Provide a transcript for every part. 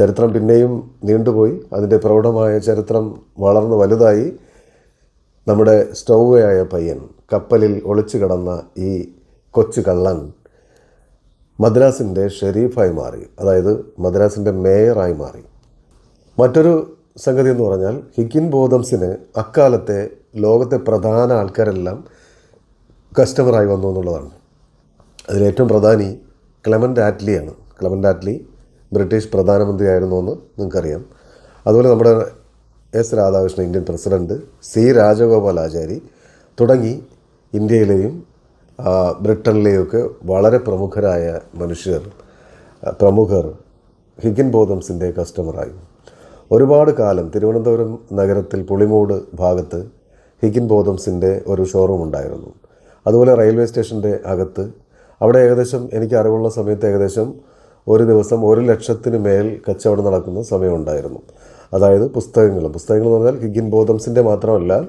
ചരിത്രം പിന്നെയും നീണ്ടുപോയി. അതിന്റെ പ്രൗഢമായ ചരിത്രം വളർന്ന് വലുതായി. നമ്മുടെ സ്റ്റൗവയായ പയ്യൻ കപ്പലിൽ ഒളിച്ചു കിടന്ന ഈ കൊച്ചു കള്ളൻ മദ്രാസിന്റെ ഷെരീഫായി മാറി. അതായത് മദ്രാസിന്റെ മേയറായി മാറി. മറ്റൊരു സംഗതി എന്ന് പറഞ്ഞാൽ ഹിക്കിൻ ബോധംസിന് അക്കാലത്തെ ലോകത്തെ പ്രധാന ആൾക്കാരെല്ലാം കസ്റ്റമറായി വന്നു എന്നുള്ളതാണ്. അതിലേറ്റവും പ്രധാനി ക്ലെമന്റ് ആറ്റ്ലിയാണ് ക്ലെമന്റ് ആറ്റ്ലി ബ്രിട്ടീഷ് പ്രധാനമന്ത്രിയായിരുന്നു എന്ന് നിങ്ങൾക്കറിയാം. അതുപോലെ നമ്മുടെ S Radhakrishnan Indian president C Rajagopalachari തുടങ്ങി ഇന്ത്യയിലെയും ബ്രിട്ടനിലെയും ഒക്കെ വളരെ പ്രമുഖരായ മനുഷ്യർ പ്രമുഖർ ഹിഗിൻ ബോധംസിന്റെ കസ്റ്റമറായി. ഒരുപാട് കാലം തിരുവനന്തപുരം നഗരത്തിൽ പുളിമൂട് ഭാഗത്ത് ഹിഗിൻ ബോധംസിന്റെ ഒരു ഷോറൂം ഉണ്ടായിരുന്നു. അതുപോലെ റെയിൽവേ സ്റ്റേഷന്റെ അകത്ത്. അവിടെ ഏകദേശം എനിക്ക് അറിവുള്ള സമയത്ത് ഏകദേശം ഒരു ദിവസം ഒരു ലക്ഷത്തിന് മേൽ കച്ചവടം നടക്കുന്ന സമയമുണ്ടായിരുന്നു. അതായത് പുസ്തകങ്ങൾ. പുസ്തകങ്ങൾ എന്ന് പറഞ്ഞാൽ ഹിഗിൻ ബോധംസിന്റെ മാത്രമല്ല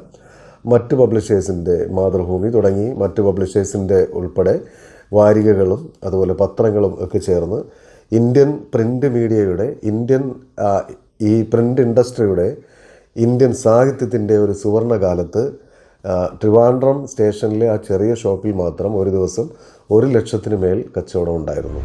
മറ്റ് പബ്ലിഷേഴ്സിന്റെ മാതൃഭൂമി തുടങ്ങി മറ്റ് പബ്ലിഷേഴ്സിന്റെ ഉൾപ്പെടെ വാരികകളും അതുപോലെ പത്രങ്ങളും ഒക്കെ ചേർന്ന് ഇന്ത്യൻ പ്രിന്റ് മീഡിയയുടെ ഇന്ത്യൻ ഈ പ്രിന്റ് ഇൻഡസ്ട്രിയുടെ ഇന്ത്യൻ സാഹിത്യത്തിന്റെ ഒരു സുവർണകാലത്ത് ട്രിവാൻഡ്രം സ്റ്റേഷനിലെ ആ ചെറിയ ഷോപ്പിൽ മാത്രം ഒരു ദിവസം ഒരു ലക്ഷത്തിന് മേൽ കച്ചവടം ഉണ്ടായിരുന്നു.